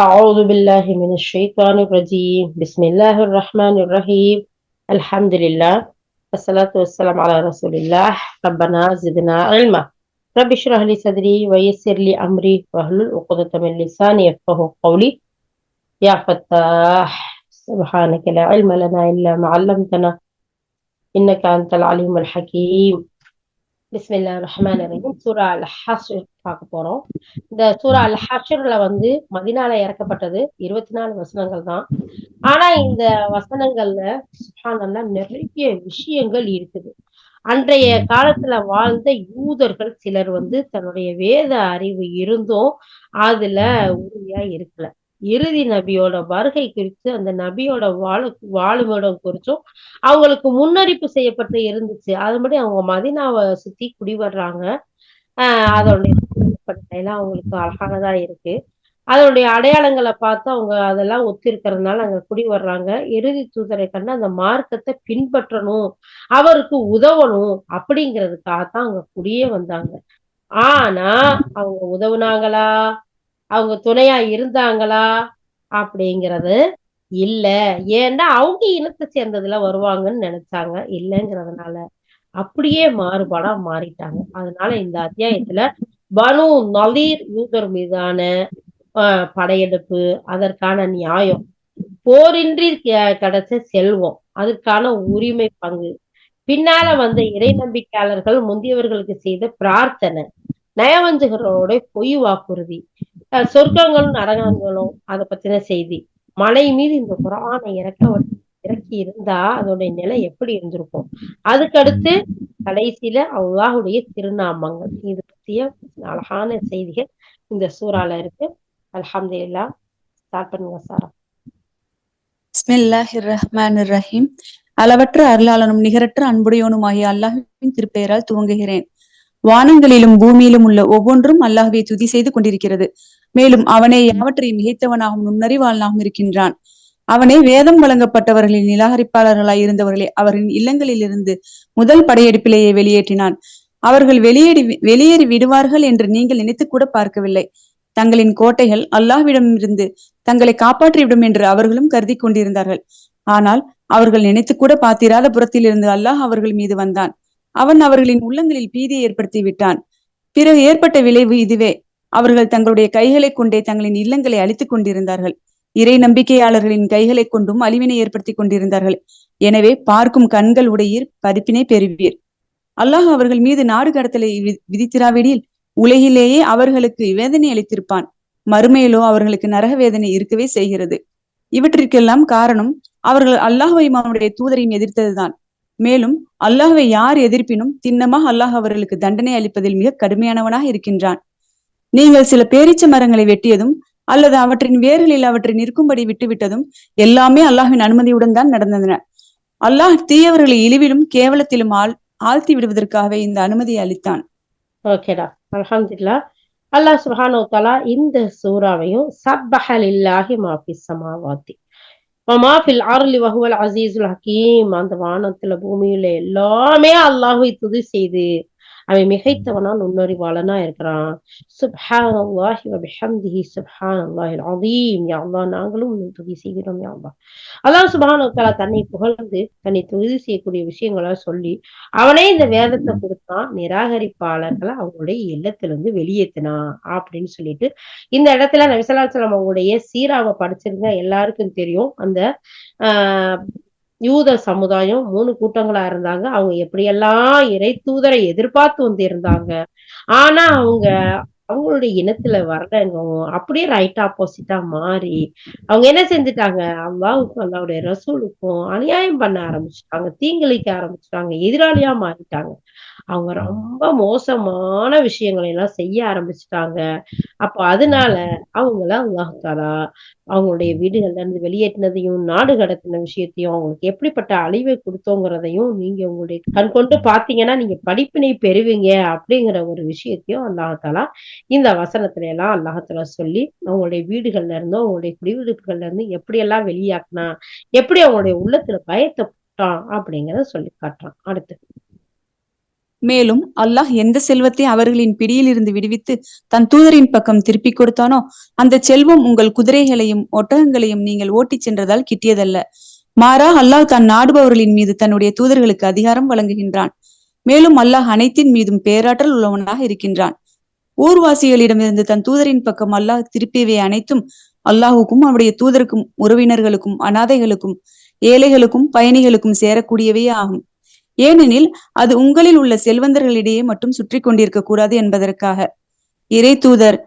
أعوذ بالله من الشيطان الرجيم. بسم الله الرحمن الرحيم. الحمد لله. والصلاة والسلام على رسول الله. ربنا زدنا علما. رب اشرح لي صدري ويسر لي أمري. واحلل عقدة من لساني يفقه قولي. يا فتاح سبحانك لا علم لنا إلا ما علمتنا. إنك أنت العليم الحكيم. பிஸ்மில்லா ரஹ்மான் ரஹீம். சூரா அல் ஹாஷிர் பார்க்க போறோம். இந்த சூரா அல் ஹாஷிர்ல வந்து மதினால இறக்கப்பட்டது இருபத்தி நாலு வசனங்கள் தான். ஆனா இந்த வசனங்கள்ல சுஹானல்ல நிறைய விஷயங்கள் இருக்குது. அன்றைய காலத்துல வாழ்ந்த யூதர்கள் சிலர் வந்து தன்னுடைய வேத அறிவு இருந்தும் அதுல உறுதியா இருக்கல. இறுதி நபியோட வருகை குறித்து அந்த நபியோட வாழ வாழுமிடம் குறிச்சும் அவங்களுக்கு முன்னறிப்பு செய்யப்பட்டு இருந்துச்சு. அதுபடி அவங்க மதினாவை சுத்தி குடி வர்றாங்க. ஆஹ் அதோடைய எல்லாம் அவங்களுக்கு அழகானதா இருக்கு. அதனுடைய அடையாளங்களை பார்த்து அவங்க அதெல்லாம் ஒத்து இருக்கிறதுனால அங்க குடி வர்றாங்க. இறுதி தூதரை கண்டு அந்த மார்க்கத்தை பின்பற்றணும் அவருக்கு உதவணும் அப்படிங்கிறதுக்காகத்தான் அவங்க குடியே வந்தாங்க. ஆனா அவங்க உதவுனாங்களா? அவங்க துணையா இருந்தாங்களா அப்படிங்கிறது இல்ல. ஏன்னா அவங்க இனத்தை சேர்ந்ததுல வருவாங்கன்னு நினைச்சாங்க. இல்லைங்கிறதுனால அப்படியே மாறுபாடா மாறிட்டாங்க. அதனால இந்த அத்தியாயத்துல பனு நலீர் யூதர் மீதான ஆஹ் படையெடுப்பு அதற்கான நியாயம் போரின்றி கிடைச்ச செல்வம் அதற்கான உரிமை பங்கு பின்னால வந்த இறை நம்பிக்கையாளர்கள் முந்தியவர்களுக்கு செய்த பிரார்த்தனை நயவஞ்சகர்களோட பொய் வாக்குறுதி சொர்க்கங்களும் நரகங்களும் அதை பத்தின செய்தி. மலை மீது இந்த குரானை இறக்க இறக்கி இருந்தா அதோடைய நிலை எப்படி இருந்திருக்கும்? அதுக்கடுத்து கடைசியில அல்லாஹுடைய திருநாமங்கள். இது பத்திய அழகான செய்திகள் இந்த சூறால இருக்கு. அல்ஹம்துலில்லா ஸ்டார்ட் பண்ணுங்க சாரா. பிஸ்மில்லாஹிர் ரஹீம் அளவற்ற அருளாளனும் நிகரற்ற அன்புடையோனுமாகிய அல்லாஹின் திருப்பெயரால் துவங்குகிறேன். வானங்களிலும் பூமியிலும் உள்ள ஒவ்வொன்றும் அல்லாஹ்வை துதி செய்து கொண்டிருக்கிறது. மேலும் அவனே யாவற்றையும் மிகைத்தவனாகவும் நுண்ணறிவாளனாகவும் இருக்கின்றான். அவனே வேதம் வழங்கப்பட்டவர்களின் நிராகரிப்பாளர்களாய் இருந்தவர்களை அவர்களின் இல்லங்களில் இருந்து முதல் படையெடுப்பிலேயே வெளியேற்றினான். அவர்கள் வெளியேறி வெளியேறி விடுவார்கள் என்று நீங்கள் நினைத்து கூட பார்க்கவில்லை. தங்களின் கோட்டைகள் அல்லாஹ்விடமிருந்து தங்களை காப்பாற்றிவிடும் என்று அவர்களும் கருதி கொண்டிருந்தார்கள். ஆனால் அவர்கள் நினைத்து கூட பார்த்திராத புறத்தில் இருந்து அல்லாஹ் அவர்கள் மீது வந்தான். அவன் அவர்களின் உள்ளங்களில் பீதியை ஏற்படுத்தி விட்டான். பிறகு ஏற்பட்ட விளைவு இதுவே. அவர்கள் தங்களுடைய கைகளை கொண்டே தங்களின் இல்லங்களை அழித்துக் கொண்டிருந்தார்கள். இறை நம்பிக்கையாளர்களின் கைகளை கொண்டும் அழிவினை ஏற்படுத்தி கொண்டிருந்தார்கள். எனவே பார்க்கும் கண்கள் உடையீர் பதிப்பினை பெறுவீர். அல்லாஹ் அவர்கள் மீது நாடு கடத்தலை விதித்திராவிடில் உலகிலேயே அவர்களுக்கு வேதனை அளித்திருப்பான். மறுமையிலோ அவர்களுக்கு நரக வேதனை இருக்கவே செய்கிறது. இவற்றிற்கெல்லாம் காரணம் அவர்கள் அல்லாஹ் அவனுடைய தூதரையும் எதிர்த்ததுதான். மேலும் அல்லாஹ்வை யார் எதிர்ப்பினும் திண்ணமாக அல்லாஹ் அவர்களுக்கு தண்டனை அளிப்பதில் மிக கடுமையானவனாக இருக்கின்றான். நீங்கள் சில பேரீச்ச மரங்களை வெட்டியதும் அல்லது அவற்றின் வேர்களில் அவற்றை நிற்கும்படி விட்டுவிட்டதும் எல்லாமே அல்லாஹின் அனுமதியுடன் தான் நடந்தன. அல்லாஹ் தீயவர்களை இழிவிலும் கேவலத்திலும் ஆள் ஆழ்த்தி விடுவதற்காகவே இந்த அனுமதியை அளித்தான். ஓகேடா அலமதுல்லா அல்லாஹ் சுஹானோ தலா இந்த சூறாவையும் சப்பஹல் இல்லாஹி மாஃபி சமாவாத்தி. மாஃபில் ஆறுலி வகுவல் அசீசுல் ஹக்கீம். அந்த வானத்துல பூமியில எல்லாமே அல்லாஹு துதி செய்து. அவன் மிகைத்தவனா நுண்ணறிவாளனா இருக்கிறான். சுப்ஹான் அல்லாஹி வபிஹம்திஹி சுப்ஹான் அல்லாஹில் அதீம் யா அல்லாஹ் நாங்களும் துதி செய்கிறோம் யா அல்லாஹ். அல்லாஹ் சுப்ஹான் தஆலா தன்னை புகழ்ந்து தன்னை துதி செய்யக்கூடிய விஷயங்களை சொல்லி அவனே இந்த வேதத்தை கொடுத்தான். நிராகரிப்பாளர்களை அவங்களுடைய இல்லத்திலிருந்து வெளியேற்றினான் அப்படின்னு சொல்லிட்டு இந்த இடத்துல நபிசலாசலம் அவங்களுடைய சீராவை படிச்சிருந்தா எல்லாருக்கும் தெரியும். அந்த ஆஹ் யூத சமுதாயம் மூணு கூட்டங்களா இருந்தாங்க. அவங்க எப்படியெல்லாம் இறை தூதரை எதிர்பார்த்து வந்து இருந்தாங்க ஆனா அவங்க அவங்களுடைய இனத்துல வர்றவங்க அப்படியே ரைட் ஆப்போசிட்டா மாறி அவங்க என்ன செஞ்சுட்டாங்க? அல்லாவுக்கும் அல்லாவுடைய ரசூலுக்கும் அநியாயம் பண்ண ஆரம்பிச்சுட்டாங்க. தீங்கிழிக்க ஆரம்பிச்சுட்டாங்க. எதிராளியா மாறிட்டாங்க. அவங்க ரொம்ப மோசமான விஷயங்களை எல்லாம் செய்ய ஆரம்பிச்சுட்டாங்க. அப்போ அதனால அவங்கள அல்லாஹாலா அவங்களுடைய வீடுகள்ல இருந்து வெளியேற்றினதையும் நாடு கடத்தின விஷயத்தையும் அவங்களுக்கு எப்படிப்பட்ட அழிவை கொடுத்தோங்கிறதையும் நீங்க உங்களுடைய கண் கொண்டு பாத்தீங்கன்னா நீங்க படிப்பினை பெறுவீங்க அப்படிங்கிற ஒரு விஷயத்தையும் அல்லாஹாலா இந்த வசனத்துல எல்லாம் அல்லாஹாலா சொல்லி அவங்களுடைய வீடுகள்ல இருந்தும் அவங்களுடைய குடியிருப்புகள்ல இருந்து எப்படி எல்லாம் வெளியாக்குனா எப்படி அவங்களுடைய உள்ளத்துல பயத்தை போட்டான் அப்படிங்கிறத சொல்லி காட்டுறான். அடுத்து. மேலும் அல்லாஹ் எந்த செல்வத்தை அவர்களின் பிடியிலிருந்து விடுவித்து தன் தூதரின் பக்கம் திருப்பிக் கொடுத்தானோ அந்த செல்வம் உங்கள் குதிரைகளையும் ஒட்டகங்களையும் நீங்கள் ஓட்டிச் சென்றதால் கிட்டியதல்ல. மாறா அல்லாஹ் தான் நாடுபவர்களின் மீது தன்னுடைய தூதர்களுக்கு அதிகாரம் வழங்குகின்றான். மேலும் அல்லாஹ் அனைத்தின் மீதும் பேராற்றல் உள்ளவனாக இருக்கின்றான். ஊர்வாசிகளிடமிருந்து தன் தூதரின் பக்கம் அல்லாஹ் திருப்பியவை அனைத்தும் அல்லாஹுக்கும் அவருடைய தூதருக்கும் உறவினர்களுக்கும் அனாதைகளுக்கும் ஏழைகளுக்கும் பயணிகளுக்கும் சேரக்கூடியவையே ஆகும். ஏனெனில் அது உங்களில் உள்ள செல்வந்தர்களிடையே மட்டும் சுற்றி கொண்டிருக்க கூடாது என்பதற்காக. இறை தூதர்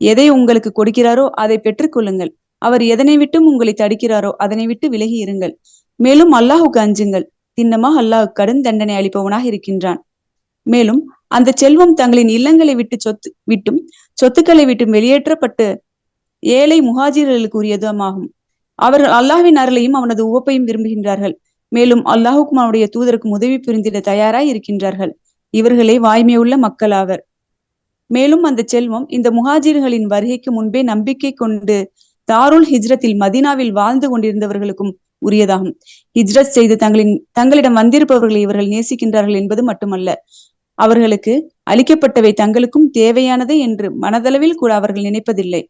எதை உங்களுக்கு கொடுக்கிறாரோ அதை பெற்றுக்கொள்ளுங்கள் அவர் எதனை விட்டும் உங்களை தடுக்கிறாரோ அதனை விட்டு விலகி இருங்கள். மேலும் அல்லாஹுக்கு அஞ்சுங்கள். திண்ணமாக அல்லாஹ் கடும் தண்டனை அளிப்பவனாக இருக்கின்றான். மேலும் அந்த செல்வம் தங்களின் இல்லங்களை விட்டு சொத்து விட்டும் சொத்துக்களை விட்டும் வெளியேற்றப்பட்டு ஏழை முகாஜிர்களுக்கு உரியதுமாகும் அவர்கள் அல்லாஹ்வின் அருளையும் அவனது உவப்பையும் விரும்புகின்றார்கள். மேலும் அல்லாஹுக்கும் அவனுடைய தூதருக்கும் உதவி புரிந்திட தயாராய் இருக்கின்றார்கள். இவர்களே வாய்மையுள்ள மக்கள் ஆவர் மேலும் அந்த செல்வம் இந்த முஹாஜிர்களின் வருகைக்கு முன்பே நம்பிக்கை கொண்டு தாருல் ஹிஜ்ரத்தில் மதீனாவில் வாழ்ந்து கொண்டிருந்தவர்களுக்கும் உரியதாகும். ஹிஜ்ரத் செய்து தங்களின் தங்களிடம் வந்திருப்பவர்களை இவர்கள் நேசிக்கின்றார்கள் என்பது மட்டுமல்ல. அவர்களுக்கு அளிக்கப்பட்டவை தங்களுக்கும் தேவையானதே என்று மனதளவில் கூட அவர்கள் நினைப்பதில்லை.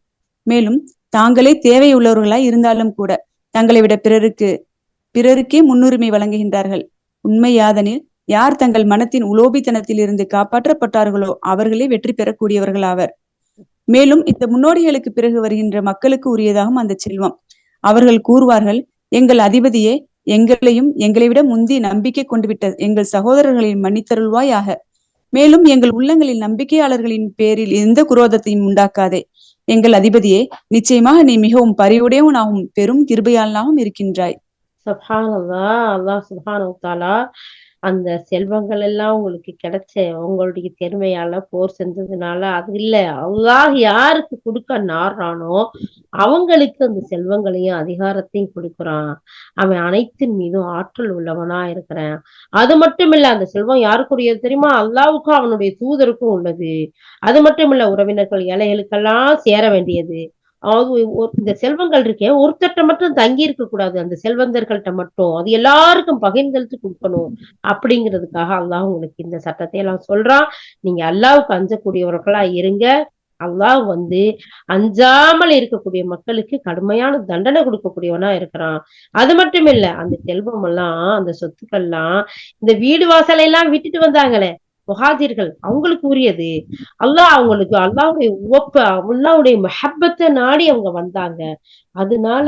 மேலும் தாங்களே தேவையுள்ளவர்களாய் இருந்தாலும் கூட தங்களை விட பிறருக்கு பிறருக்கே முன்னுரிமை வழங்குகின்றார்கள். உண்மையாதனில் யார் தங்கள் மனத்தின் உலோபித்தனத்தில் இருந்து காப்பாற்றப்பட்டார்களோ அவர்களே வெற்றி பெறக்கூடியவர்கள் ஆவர் மேலும் இந்த முன்னோடிகளுக்கு பிறகு வருகின்ற மக்களுக்கு உரியதாகும் அந்த செல்வம். அவர்கள் கூறுவார்கள் எங்கள் அதிபதியே எங்களையும் எங்களை விட முந்தி நம்பிக்கை கொண்டு விட்ட எங்கள் சகோதரர்களின் மன்னித்தருள்வாயாக. மேலும் எங்கள் உள்ளங்களில் நம்பிக்கையாளர்களின் பேரில் எந்த குரோதத்தையும் உண்டாக்காதே. எங்கள் அதிபதியே நிச்சயமாக நீ மிகவும் பரிவுடையவனாகவும் பெரும் கிருபையாளனாகவும் இருக்கின்றாய். சுப்ஹானல்லா அல்லாஹ் சுப்ஹானஹு தஆலா அந்த செல்வங்கள் எல்லாம் உங்களுக்கு கிடைச்ச உங்களுடைய திறமையால போர் செஞ்சதுனால அது இல்ல. அல்லாஹ் யாருக்கு கொடுக்க நாடுறானோ அவங்களுக்கு அந்த செல்வங்களையும் அதிகாரத்தையும் கொடுக்குறான். அவன் அனைத்தின் மீதும் ஆற்றல் உள்ளவனா இருக்கிறான். அது மட்டும் இல்ல அந்த செல்வம் யாருக்குரியது தெரியுமா? அல்லாவுக்கும் அவனுடைய தூதருக்கும் உள்ளது. அது மட்டும் இல்ல உறவினர்கள் ஏழைகளுக்கெல்லாம் சேர வேண்டியது. அதாவது ஒரு- இந்த செல்வங்கள் இருக்கே ஒருத்தர்ட்ட மட்டும் தங்கி இருக்க கூடாது. அந்த செல்வந்தர்கள்ட்ட மட்டும். அது எல்லாருக்கும் பகிர்ந்தெழுத்து கொடுக்கணும் அப்படிங்கிறதுக்காக அல்லாஹ் உங்களுக்கு இந்த சட்டத்தை எல்லாம் சொல்றான். நீங்க அல்லாவுக்கு அஞ்சக்கூடியவர்களா இருங்க. அல்லாஹ் வந்து அஞ்சாமல் இருக்கக்கூடிய மக்களுக்கு கடுமையான தண்டனை கொடுக்கக்கூடியவனா இருக்கிறான். அது மட்டும் இல்ல அந்த செல்வம் எல்லாம் அந்த சொத்துக்கள்லாம் இந்த வீடு வாசலை எல்லாம் விட்டுட்டு வந்தாங்களே முஹாஜிர்கள் அவங்களுக்கு உரியது. அல்லாஹ் அவங்களுக்கு அல்லாவுடைய உவப்ப அல்லாவுடைய மஹப்பத்தை நாடி அவங்க வந்தாங்க. அதனால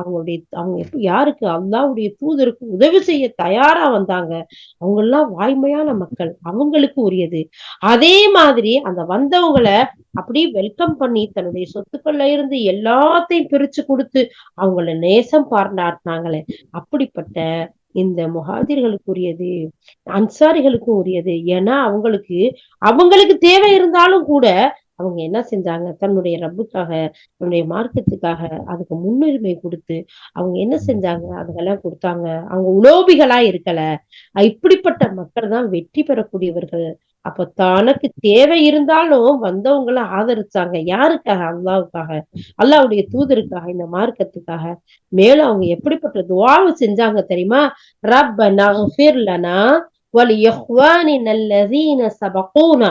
அவங்களுடைய அவங்க எப்ப யாருக்கு? அல்லாவுடைய தூதருக்கு உதவி செய்ய தயாரா வந்தாங்க. அவங்க எல்லாம் வாய்மையான மக்கள். அவங்களுக்கு உரியது. அதே மாதிரி அந்த வந்தவங்களை அப்படியே வெல்கம் பண்ணி தன்னுடைய சொத்துக்கள்ல இருந்து எல்லாத்தையும் பிரிச்சு கொடுத்து அவங்கள நேசம் பாராட்டினாங்களே. அப்படிப்பட்ட இந்த முஹாஜிர்களுக்குரியது அன்சாரிகளுக்கும் உரியது. ஏன்னா அவங்களுக்கு அவங்களுக்கு தேவை இருந்தாலும் கூட அவங்க என்ன செஞ்சாங்க? தன்னுடைய ரப்புக்காக தன்னுடைய மார்க்கத்துக்காக அதுக்கு முன்னுரிமை கொடுத்து அவங்க என்ன செஞ்சாங்க? அதுக்கெல்லாம் கொடுத்தாங்க. அவங்க உலோபிகளா இருக்கல. இப்படிப்பட்ட மக்கள் தான் வெற்றி பெறக்கூடியவர்கள். அப்ப தனக்கு தேவை இருந்தாலும் வந்தவங்கள ஆதரிச்சாங்க யாருக்காக அல்லாவுக்காக அல்லாவுடைய தூதருக்காக இந்த மார்க்கத்துக்காக மேலும் அவங்க எப்படிப்பட்ட துவாவை செஞ்சாங்க தெரியுமா ரப்பனா اغفر لنا ولإخواننا الذين سبقونا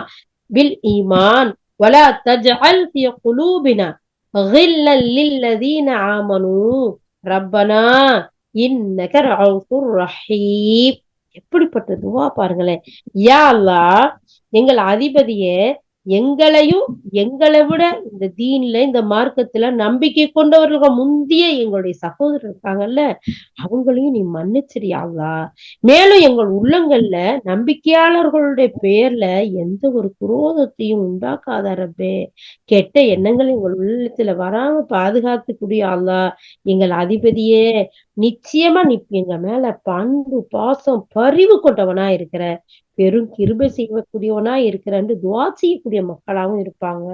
بالإيمان ولا تجعل في قلوبنا غلا للذين آمنوا ربنا إنك رؤوف رحيم எப்படிப்பட்ட துவா பாருங்களேன். யா அல்லா எங்கள் அதிபதியே எங்களையும் எங்களை விட இந்த தீன்ல இந்த மார்க்கத்துல நம்பிக்கை கொண்டவர்கள் முந்திய எங்களுடைய சகோதரர் இருக்காங்கல்ல அவங்களையும் நீ மன்னிச்சிரியாவா மேலும் எங்கள் உள்ளங்கள்ல நம்பிக்கையாளர்களுடைய பேர்ல எந்த ஒரு குரோதத்தையும் உண்டாக்காத ரப்பே. கெட்ட எண்ணங்கள் எங்கள் உள்ளத்துல வராம பாதுகாத்து அல்லாஹ் எங்கள் அதிபதியே நிச்சயமா நீ எங்க மேல பண்பு பாசம் பரிவு கொண்டவனா இருக்கிற. பெரும் கிருபை செய்யக்கூடியவனா இருக்கிறான்னு துவா செய்யக்கூடிய மக்களாவும் இருப்பாங்க.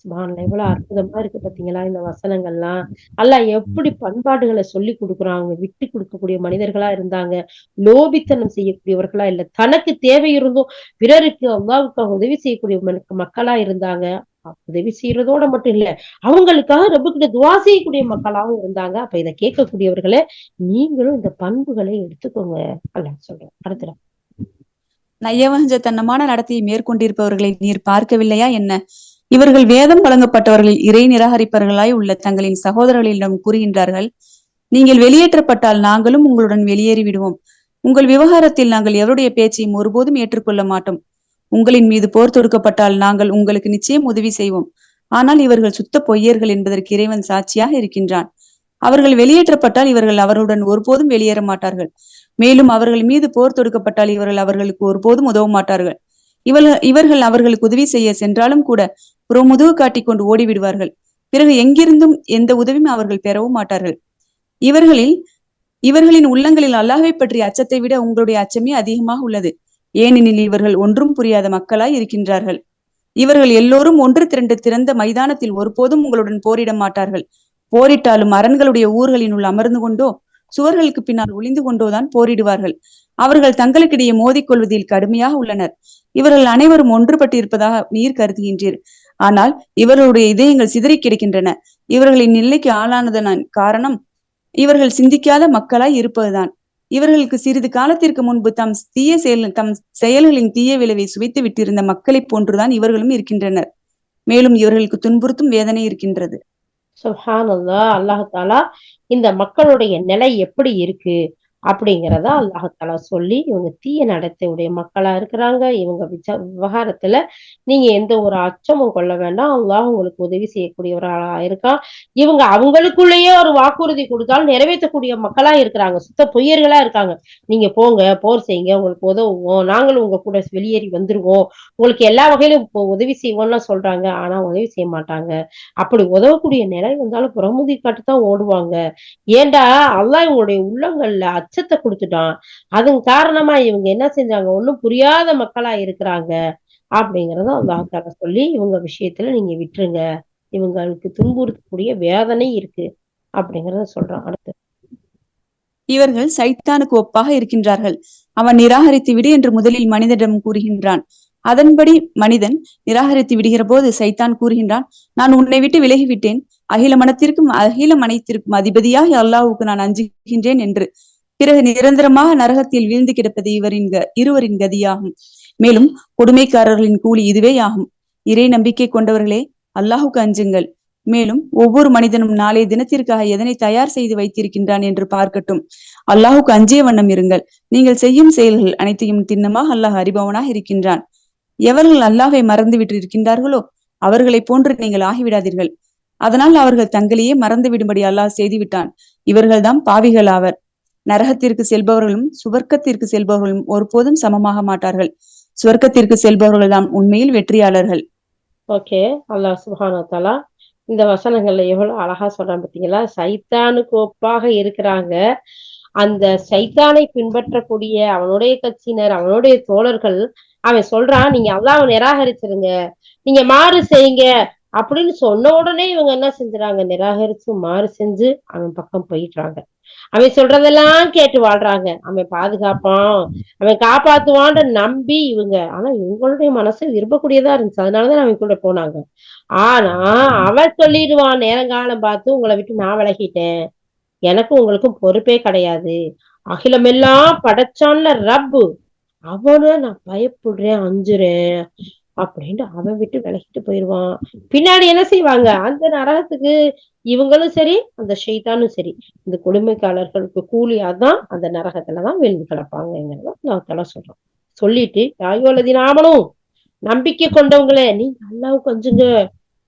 சுப்ஹானல்லாஹ் எவ்வளவு அற்புதமா இருக்கு பாத்தீங்களா இந்த வசனங்கள்லாம். அல்ல எப்படி பண்பாடுகளை சொல்லி கொடுக்குறான் அவங்க விட்டு கொடுக்கக்கூடிய மனிதர்களா இருந்தாங்க லோபித்தனம் செய்யக்கூடியவர்களா இல்ல தனக்கு தேவை இருந்தும் பிறருக்கு அல்லாவுக்கு உதவி செய்யக்கூடிய மக்களா இருந்தாங்க. உதவி செய்யறதோட மட்டும் இல்ல அவங்களுக்காக ரப்புக்கிட்ட துவா செய்யக்கூடிய மக்களாவும் இருந்தாங்க. அப்ப இதை கேட்கக்கூடியவர்களே நீங்களும் இந்த பண்புகளை எடுத்துக்கோங்க அல்ல சொல்றேன். அடுத்த நயவஞ்சத்தனமான நடத்தையை மேற்கொண்டிருப்பவர்களை நீர் பார்க்கவில்லையா என்ன? இவர்கள் வேதம் வழங்கப்பட்டவர்களில் இறை நிராகரிப்பவர்களாய் உள்ள தங்களின் சகோதரர்களிடம் கூறுகின்றார்கள் நீங்கள் வெளியேற்றப்பட்டால் நாங்களும் உங்களுடன் வெளியேறி விடுவோம். உங்கள் விவகாரத்தில் நாங்கள் எவருடைய பேச்சையும் ஒருபோதும் ஏற்றுக்கொள்ள மாட்டோம். உங்களின் மீது போர் தொடுக்கப்பட்டால் நாங்கள் உங்களுக்கு நிச்சயம் உதவி செய்வோம். ஆனால் இவர்கள் சுத்த பொய்யர்கள் என்பதற்கு இறைவன் சாட்சியாக இருக்கின்றான். அவர்கள் வெளியேற்றப்பட்டால் இவர்கள் அவருடன் ஒருபோதும் வெளியேற மாட்டார்கள். மேலும் அவர்கள் மீது போர் தொடுக்கப்பட்டால் இவர்கள் அவர்களுக்கு ஒருபோதும் உதவ மாட்டார்கள். இவர்கள் இவர்கள் அவர்களுக்கு உதவி செய்ய சென்றாலும் கூட புறமுதுகு காட்டிக் கொண்டு ஓடிவிடுவார்கள் பிறகு எங்கிருந்தும் எந்த உதவியும் அவர்கள் பெறவும் மாட்டார்கள். இவர்களில் இவர்களின் உள்ளங்களில் அல்லாஹை பற்றிய அச்சத்தை விட உங்களுடைய அச்சமே அதிகமாக உள்ளது. ஏனெனில் இவர்கள் ஒன்றும் புரியாத மக்களாய் இருக்கின்றார்கள். இவர்கள் எல்லோரும் ஒன்று திரண்டு திறந்த மைதானத்தில் ஒருபோதும் உங்களுடன் போரிட மாட்டார்கள். போரிட்டாலும் அரண்களுடைய ஊர்களின் உள் அமர்ந்து கொண்டோ சுவர்களுக்கு பின்னால் ஒளிந்து கொண்டோதான் போரிடுவார்கள். அவர்கள் தங்களுக்கிடையே மோதிக்கொள்வதில் கடுமையாக உள்ளனர். இவர்கள் அனைவரும் ஒன்றுபட்டு இருப்பதாக நீர் கருதுகின்றீர். ஆனால் இவர்களுடைய இதயங்கள் சிதறி கிடக்கின்றன. இவர்களின் நிலைக்கு ஆளானதன் காரணம் இவர்கள் சிந்திக்காத மக்களாய் இருப்பதுதான். இவர்களுக்கு சிறிது காலத்திற்கு முன்பு தம் தீய செயல் தம் செயல்களின் தீய விளைவை சுவைத்து விட்டிருந்த மக்களைப் போன்றுதான் இவர்களும் இருக்கின்றனர். மேலும் இவர்களுக்கு துன்புறுத்தும் வேதனை இருக்கின்றது. சுஹானல்லா அல்லாஹாலா இந்த மக்களுடைய நிலை எப்படி இருக்கு? அப்படிங்கிறத அல்லாஹாலா சொல்லி இவங்க தீய நடத்தையுடைய மக்களா இருக்கிறாங்க. இவங்க விச விவகாரத்துல நீங்க எந்த ஒரு அச்சமும் கொள்ள வேண்டாம். அல்லாஹ் உங்களுக்கு உதவி செய்யக்கூடியவர்களா இருக்கான் இவங்க அவங்களுக்குள்ளேயே ஒரு வாக்குறுதி கொடுத்தாலும் நிறைவேற்றக்கூடிய மக்களா இருக்கிறாங்க. சுத்த பொய்யர்களா இருக்காங்க. நீங்க போங்க போர் செய்யுங்க உங்களுக்கு உதவுவோம். நாங்களும் உங்க கூட வெளியேறி வந்துருவோம். உங்களுக்கு எல்லா வகையிலும் இப்போ உதவி செய்வோம்னு சொல்றாங்க. ஆனா உதவி செய்ய மாட்டாங்க. அப்படி உதவக்கூடிய நிலை வந்தாலும் புறமுதி காட்டு தான் ஓடுவாங்க. ஏண்டா? அல்லாஹ் இவங்களுடைய உள்ளங்கள்ல அச்சத்தை கொடுத்துட்டான். அதன் காரணமா இவங்க என்ன செஞ்சாங்க? ஒண்ணும் புரியாத மக்களா இருக்கிறாங்க. அப்படிங்கறத அல்லாஹால சொல்லி இவங்க விஷயத்துல நீங்க விட்டுருங்க. இவங்களுக்கு துன்புறுத்தக்கூடிய வேதனை இருக்கு. அப்படிங்கறத சொல்றான் அடுத்து. இவர்கள் சைத்தானுக்கு ஒப்பாக இருக்கின்றார்கள். அவன் நிராகரித்து விடு என்று முதலில் மனிதனிடம் கூறுகின்றான். அதன்படி மனிதன் நிராகரித்து விடுகிற போது சைத்தான் கூறுகின்றான் நான் உன்னை விட்டு விலகிவிட்டேன். அகில மனத்திற்கும் அகில மனைத்திற்கும் அதிபதியாக அல்லாவுக்கு நான் அஞ்சுகின்றேன் என்று. பிறகு நிரந்தரமாக நரகத்தில் வீழ்ந்து கிடப்பது இவரின் இருவரின் கதியாகும். மேலும் கொடுமைக்காரர்களின் கூலி இதுவே ஆகும் இறை நம்பிக்கை கொண்டவர்களே அல்லாஹுக்கு அஞ்சுங்கள். மேலும் ஒவ்வொரு மனிதனும் நாளைய தினத்திற்காக எதனை தயார் செய்து வைத்திருக்கின்றான் என்று பார்க்கட்டும். அல்லாஹுக்கு அஞ்சிய வண்ணம் இருங்கள். நீங்கள் செய்யும் செயல்கள் அனைத்தையும் திண்ணமாக அல்லாஹ் அறிபவனாக இருக்கின்றான். எவர்கள் அல்லாஹை மறந்து விட்டு இருக்கின்றார்களோ அவர்களைப் போன்று நீங்கள் ஆகிவிடாதீர்கள். அதனால் அவர்கள் தங்களையே மறந்து விடும்படி அல்லாஹ் செய்துவிட்டான். இவர்கள்தான் பாவிகள் ஆவர் நரகத்திற்கு செல்பவர்களும் சுவர்க்கத்திற்கு செல்பவர்களும் ஒருபோதும் சமமாக மாட்டார்கள். சுவர்க்கத்திற்கு செல்பவர்கள் தான் உண்மையில் வெற்றியாளர்கள். ஓகே அல்லாஹ் சுப்ஹானஹு வ இந்த வசனங்கள்ல எவ்வளவு அழகா சொல்றான் பாத்தீங்களா? சைத்தானுக்கு ஒப்பாக இருக்கிறாங்க. அந்த சைத்தானை பின்பற்றக்கூடிய அவனுடைய கட்சியினர் அவனுடைய தோழர்கள் அவன் சொல்றான் நீங்க அல்லாஹ்வை நிராகரிச்சிருங்க. நீங்க மாறு செய்யுங்க. அப்படின்னு சொன்ன உடனே இவங்க என்ன செஞ்சுறாங்க? நிராகரிச்சு மாறு செஞ்சு அவன் பக்கம் போயிடுறாங்க. அவன் சொல்றதெல்லாம் கேட்டு வாழ்றாங்க. அவன் பாதுகாப்பான். அவன் காப்பாத்துவான்ற நம்பி இவங்க. ஆனா இவங்களுடைய மனசு விரும்பக்கூடியதா இருந்துச்சு. அதனாலதான் அவன் கூட போனாங்க. ஆனா அவன் சொல்லிடுவான் நேரங்காலம் பார்த்து உங்களை விட்டு நான் விலகிட்டேன். எனக்கும் உங்களுக்கும் பொறுப்பே கிடையாது. அகிலமெல்லாம் படைச்சான்ல ரப்பு. அவனை நான் பயப்படுறேன் அஞ்சுறேன். அப்படின்ட்டு அவன் விட்டு விலகிட்டு போயிடுவான் பின்னாடி என்ன செய்வாங்க? அந்த நரகத்துக்கு இவங்களும் சரி அந்த ஷெய்தானும் சரி இந்த கொடுமைக்காரர்களுக்கு கூலியாதான் அந்த நரகத்துலதான் விழுந்து கிடப்பாங்கிறத நான் தலை சொல்றோம் சொல்லிட்டு யாயோலதி நாமளும் நம்பிக்கை கொண்டவங்களே நீங்க அல்லாவுக்கு கொஞ்சங்க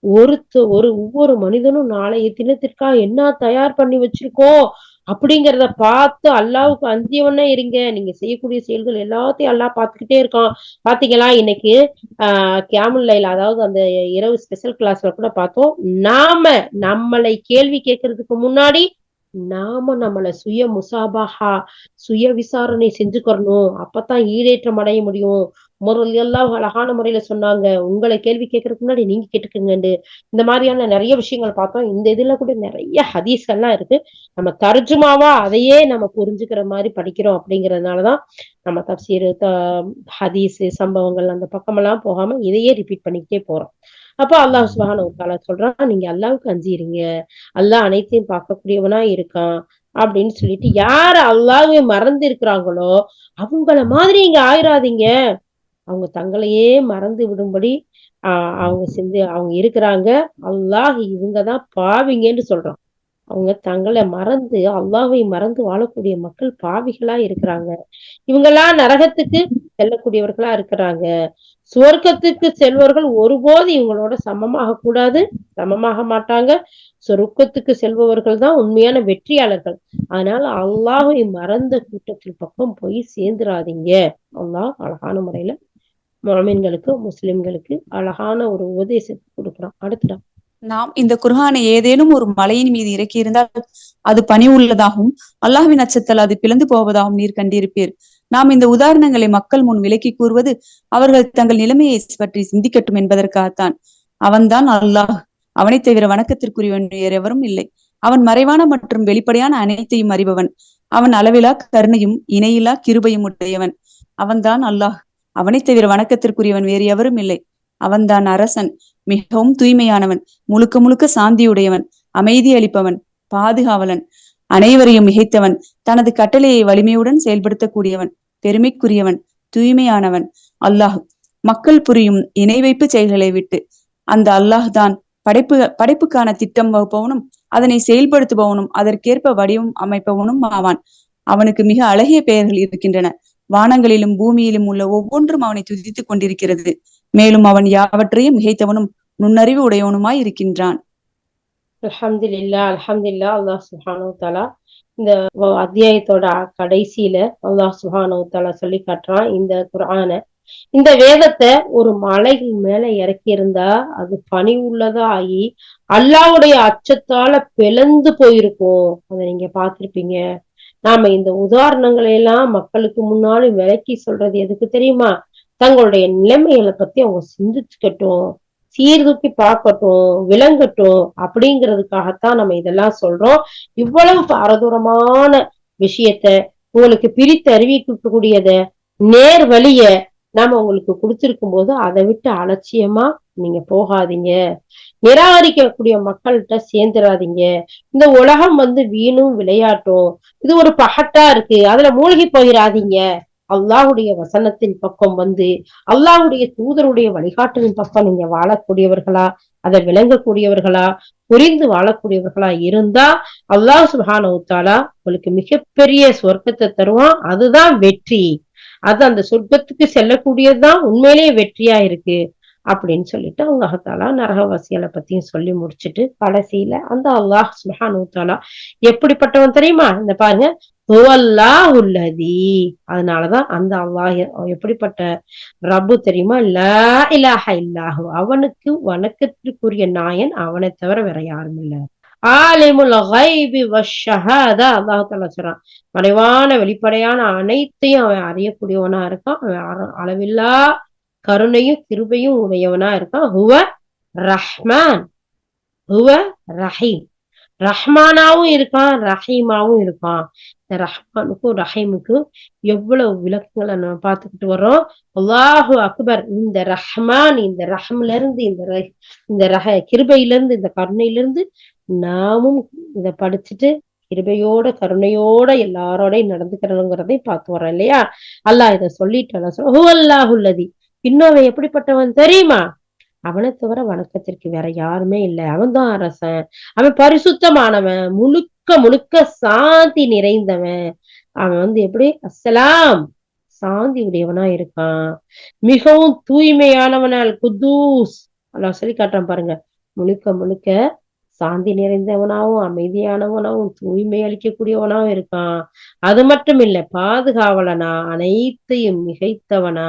ஒருத்த ஒரு ஒவ்வொரு மனிதனும் நாளைய தினத்திற்கா என்ன தயார் பண்ணி வச்சிருக்கோம் அப்படிங்கறத பார்த்து அல்லாவுக்கு அந்தியவனே இருங்க. நீங்க செய்யக்கூடிய செயல்கள் எல்லாத்தையும் அல்லாஹ் பார்த்துக்கிட்டே இருக்கான். பாத்தீங்களா? இன்னைக்கு ஆஹ் கேமல் லைல அதாவது அந்த இரவு ஸ்பெஷல் கிளாஸ்ல கூட பார்த்தோம். நாம நம்மளை கேள்வி கேட்கறதுக்கு முன்னாடி நாம நம்மளை சுய முசாபாஹா சுய விசாரணை செஞ்சுக்கிறணும். அப்பதான் ஈடேற்றம் அடைய முடியும். முரல் எல்லாம் அழகான முறையில சொன்னாங்க. உங்களை கேள்வி கேட்கறதுக்கு முன்னாடி நீங்க கேட்டுக்கங்கண்டு. இந்த மாதிரியான நிறைய விஷயங்கள் பார்த்தோம். இந்த இதுல கூட நிறைய ஹதீஸ் எல்லாம் இருக்கு. நம்ம தர்ஜுமாவா அதையே நம்ம புரிஞ்சுக்கிற மாதிரி படிக்கிறோம் அப்படிங்கறதுனாலதான் நம்ம தப்சீர் ஹதீஸ் சம்பவங்கள் அந்த பக்கமெல்லாம் போகாம இதையே ரிப்பீட் பண்ணிக்கிட்டே போறோம். அப்போ அல்லாஹ் சுபஹானஹு வ சொல்றான் நீங்க அல்லாவுக்கு அஞ்சிருங்க அல்லாஹ் அனைத்தையும் பார்க்கக்கூடியவனா இருக்கான். அப்படின்னு சொல்லிட்டு யார் அல்லாவே மறந்து இருக்கிறாங்களோ அவங்கள மாதிரி இங்க ஆயிராதீங்க. அவங்க தங்களையே மறந்து விடும்படி ஆஹ் அவங்க சிந்தி அவங்க இருக்கிறாங்க. அல்லாஹ் இவங்கதான் பாவிங்கன்னு சொல்றோம் அவங்க தங்களை மறந்து அல்லாஹை மறந்து வாழக்கூடிய மக்கள் பாவிகளா இருக்கிறாங்க. இவங்கெல்லாம் நரகத்துக்கு செல்லக்கூடியவர்களா இருக்கிறாங்க. சுவர்க்கத்துக்கு செல்வர்கள் ஒருபோது இவங்களோட சமமாக கூடாது சமமாக மாட்டாங்க. சொருக்கத்துக்கு செல்பவர்கள் தான் உண்மையான வெற்றியாளர்கள். அதனால அல்லாஹை மறந்த கூட்டத்தில் பக்கம் போய் சேர்ந்துராதீங்க அல்லாஹ் அழகான முறையில முரமீன்களுக்கு முஸ்லிம்களுக்கு அழகான ஒரு உபதேசத்தை கொடுக்குறான். அடுத்துடா நாம் இந்த குர்ஹானை ஏதேனும் ஒரு மலையின் மீது இறக்கியிருந்தால் அது பணி உள்ளதாகவும் அல்லாஹ்வின் அச்சத்தால் அது பிளந்து போவதாகவும் நீர் கண்டிருப்பீர். நாம் இந்த உதாரணங்களை மக்கள் முன் விலக்கி கூறுவது அவர்கள் தங்கள் நிலைமையை பற்றி சிந்திக்கட்டும் என்பதற்காகத்தான். அவன்தான் அல்லாஹ். அவனை தவிர வணக்கத்திற்குரியவன் வேறு எவரும் இல்லை. அவன் மறைவான மற்றும் வெளிப்படையான அனைத்தையும் அறிபவன். அவன் அளவிலா கருணையும் இணையிலா கிருபையும் உடையவன். அவன்தான் அல்லாஹ். அவனை தவிர வணக்கத்திற்குரியவன் வேறு எவரும் இல்லை. அவன்தான் அரசன் மிகவும் தூய்மையானவன் முழுக்க முழுக்க சாந்தியுடையவன் அமைதி அளிப்பவன் பாதுகாவலன் அனைவரையும் மிகைத்தவன் தனது கட்டளையை வலிமையுடன் செயல்படுத்தக்கூடியவன் பெருமைக்குரியவன் தூய்மையானவன். அல்லாஹ் மக்கள் புரியும் இணை வைப்பு செயல்களை விட்டு அந்த அல்லாஹ் தான் படைப்பு படைப்புக்கான திட்டம் வகுப்பவனும் அதனை செயல்படுத்துபவனும் அதற்கேற்ப வடிவம் அமைப்பவனும் ஆவான். அவனுக்கு மிக அழகிய பெயர்கள் இருக்கின்றன. வானங்களிலும் பூமியிலும் உள்ள ஒவ்வொன்றும் அவனை துதித்துக் கொண்டிருக்கிறது. மேலும் அவன் யாவற்றையும் மிகைத்தவனும் நுண்ணறிவு உடையவனுமாய் இருக்கின்றான். அல்ஹம்துலில்லா அல்ஹம்துலில்லா அல்லாஹ் சுஹானு தாலா இந்த அத்தியாயத்தோட கடைசியில அல்லாஹ் சுஹானு தாலா சொல்லி காட்டுறான் இந்த குரான இந்த வேதத்தை ஒரு மலை மேல இறக்கி இருந்தா அது பனி உள்ளதா ஆகி அல்லாஹ்வுடைய அச்சத்தால பிளந்து போயிருக்கும். அதை நீங்க பார்த்திருப்பீங்க. நாம இந்த உதாரணங்களை எல்லாம் மக்களுக்கு முன்னாலும் விளக்கி சொல்றது எதுக்கு தெரியுமா? தங்களுடைய நிலைமைகளை பத்தி அவங்க சிந்திச்சுக்கட்டும் சீர்தூக்கி பார்க்கட்டும் விளங்கட்டும் அப்படிங்கிறதுக்காகத்தான் நம்ம இதெல்லாம் சொல்றோம். இவ்வளவு பாரதூரமான விஷயத்த உங்களுக்கு பிரித்து அறிவிக்கக்கூடியத நேர் வழிய நாம உங்களுக்கு கொடுத்திருக்கும் போது அதை விட்டு அலட்சியமா நீங்க போகாதீங்க. நிராகரிக்கக்கூடிய மக்கள்கிட்ட சேர்ந்துடாதீங்க இந்த உலகம் வந்து வீணும் விளையாட்டும். இது ஒரு பகட்டா இருக்கு. அதுல மூழ்கி போயிடாதீங்க அல்லாஹுடைய வசனத்தின் பக்கம் வந்து அல்லாஹுடைய தூதருடைய வழிகாட்டலின் பக்கம் நீங்க வாழக்கூடியவர்களா அதை விளங்கக்கூடியவர்களா புரிந்து வாழக்கூடியவர்களா இருந்தா அல்லாஹ் சுஹான தஆலா உங்களுக்கு மிகப்பெரிய சொர்க்கத்தை தருவான். அதுதான் வெற்றி. அது அந்த சொர்க்கத்துக்கு செல்லக்கூடியதுதான் உண்மையிலேயே வெற்றியா இருக்கு அப்படின்னு சொல்லிட்டு அவங்க அகத்தாலா நரகவாசிகளை பத்தியும் சொல்லி முடிச்சிட்டு கடைசியில அந்த அல்லாஹ் சுப்ஹானஹு தஆலா எப்படிப்பட்டவன் தெரியுமா? இந்த பாருங்க உள்ளதி அதனாலதான் அந்த அல்லாஹ் எப்படிப்பட்ட ரப்பு தெரியுமா? லா இலாஹ இல்லாஹு அவனுக்கு வணக்கத்திற்குரிய நாயன் அவனை தவிர வேற யாரும் இல்ல. ஆலிமுல் கைபி வஷஹாதா அல்லாஹ் தஆலா சொல்றான். மறைவான வெளிப்படையான அனைத்தையும் அவன் அறியக்கூடியவனா இருக்கான். அவன் அளவில்லா கருணையும் கிருபையும் உடையவனா இருக்கான். ஹுவ ரஹ்மான். ஹுவ ரஹீம். ரஹ்மானாவும் இருக்கான் ரஹீமாவும் இருக்கான். இந்த ரஹ்மானுக்கும் ரஹீமுக்கும் எவ்வளவு விளக்கங்களை நம்ம பார்த்துக்கிட்டு வர்றோம். அல்லாஹு அக்பர் இந்த ரஹ்மான் இந்த ரஹம்ல இருந்து இந்த ரஹ் இந்த ரஹ கிருபையில இருந்து இந்த கருணையிலிருந்து நாமும் இத படிச்சுட்டு கிருபையோட கருணையோட எல்லாரோடையும் நடந்துக்கிறோங்கிறதையும் பார்த்து வரோம் இல்லையா? அல்லாஹ் இதை சொல்லிட்டு அல்லாஹுல்லதி இன்னும் அவன் எப்படிப்பட்டவன் தெரியுமா? அவனை தவிர வணக்கத்திற்கு வேற யாருமே இல்லை. அவன்தான் அரசன். அவன் பரிசுத்தமானவன். முழுக்க முழுக்க சாந்தி நிறைந்தவன். அவன் வந்து எப்படி? அசலாம் சாந்தி உடையவனா இருக்கான். மிகவும் தூய்மையானவனால் குதூஸ் அல்ல சொல்லி காட்டுறான் பாருங்க. முழுக்க முழுக்க சாந்தி நிறைந்தவனாவும் அமைதியானவனாகவும் தூய்மை அளிக்கக்கூடியவனாவும் இருக்கான். அது மட்டும் இல்லை பாதுகாவலனா அனைத்தையும் மிகைத்தவனா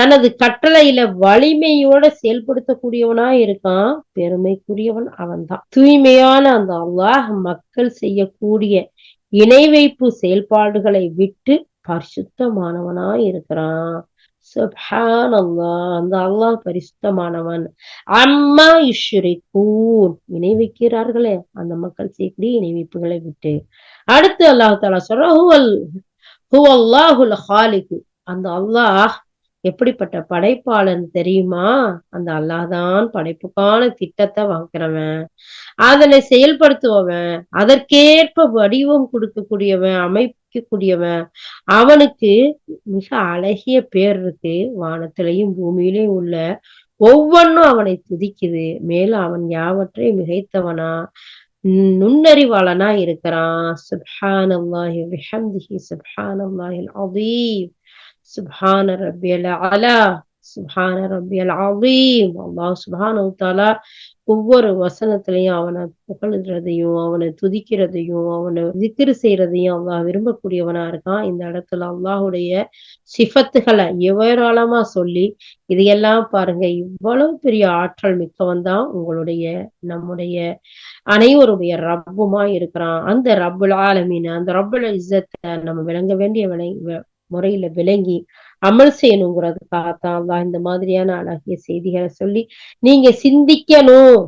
தனது கட்டளையில வலிமையோட செயல்படுத்தக்கூடியவனா இருக்கான். பெருமைக்குரியவன் அவன்தான். தூய்மையான அந்த அல்லாஹ் மக்கள் செய்யக்கூடிய இணை வைப்பு செயல்பாடுகளை விட்டு பரிசுத்தமானவனா இருக்கிறான். சுப்ஹான் அல்லாஹ் அந்த அல்லாஹ் பரிசுத்தமானவன். அம்மா யுஷ்ரிகூன். இணை வைக்கிறார்களே அந்த மக்கள் சேர்க்கடி இணை வைப்புகளை விட்டு. அடுத்து அல்லாஹு தாலா சொல்ற ஹுவல் ஹுவல்லாஹுல் ஹாலிகு அந்த அல்லாஹ் எப்படிப்பட்ட படைப்பாளன் தெரியுமா? அந்த அல்லாஹ் தான் படைப்புக்கான திட்டத்தை வாங்குறவன். அதனை செயல்படுத்துவவன் அதற்கேற்ப வடிவம் கொடுக்கக்கூடியவன் அமைக்கக்கூடியவன். அவனுக்கு மிக அழகிய பேர் இருக்கு. வானத்திலையும் பூமியிலையும் உள்ள ஒவ்வொன்றும் அவனை துதிக்குது. மேலும் அவன் யாவற்றையும் மிகைத்தவனா? நுண்ணறிவாளனா இருக்கிறான். சுப்ஹான் அல்லாஹி பிஹம்திஹி. சுப்ஹான் அல்லாஹில் அதீம் சுபான ரபியல் அலா சுபான ரபியல் அதீம் அல்லாஹ் சுபான தஆலா ஒவ்வொரு வசனத்திலையும் அவனை புகழ்கிறதையும் அவனை துதிக்கிறதையும் அவனை திக்ரு செய்யறதையும் அல்லாஹ் விரும்பக்கூடியவனா இருக்கான். இந்த இடத்துல அல்லாஹுடைய சிஃபத்துகளை ஏராளமா சொல்லி இதையெல்லாம் பாருங்க. இவ்வளவு பெரிய ஆற்றல் மிக்கவன் தான் உங்களுடைய நம்முடைய அனைவருடைய ரப்புமா இருக்கிறான். அந்த ரப்புல் ஆலமீன் அந்த ரப்புல இஸ்ஸத்தை நம்ம விளங்க வேண்டிய விளை முறையில விளங்கி அமல் செய்யணுங்கிறதுக்காகத்தான் அல்லாஹ் இந்த மாதிரியான அழகிய செய்திகளை சொல்லி நீங்க சிந்திக்கணும்.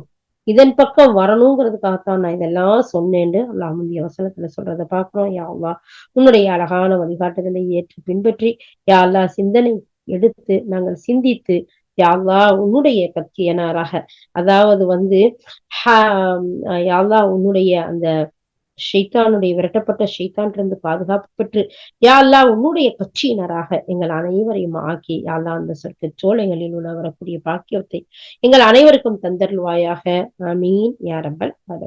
இதன் பக்கம் வரணுங்கிறதுக்காகத்தான் நான் இதெல்லாம் சொன்னேன்னு அல்லாஹ் முந்தைய வசனத்துல சொல்றதை பார்க்கிறோம். யா உன்னுடைய அழகான வழிகாட்டுதலை ஏற்று பின்பற்றி யா அல்லாஹ் சிந்தனை எடுத்து நாங்கள் சிந்தித்து யாழ்லா உன்னுடைய கட்சியனாராக அதாவது வந்து யாழ்லா உன்னுடைய அந்த ஷெய்தானுடைய விரட்டப்பட்ட ஷெய்தான் இருந்து பாதுகாப்பு பெற்று யாழ்லா உன்னுடைய கட்சியினராக எங்கள் அனைவரையும் ஆக்கி யாழ்லா அந்த சொற்க சோலைகளில் உள்ள வரக்கூடிய பாக்கியத்தை எங்கள் அனைவருக்கும் தந்தருள்வாயாக. அமீன் யாரம்பல் ரப்பல்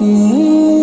Mm-hmm.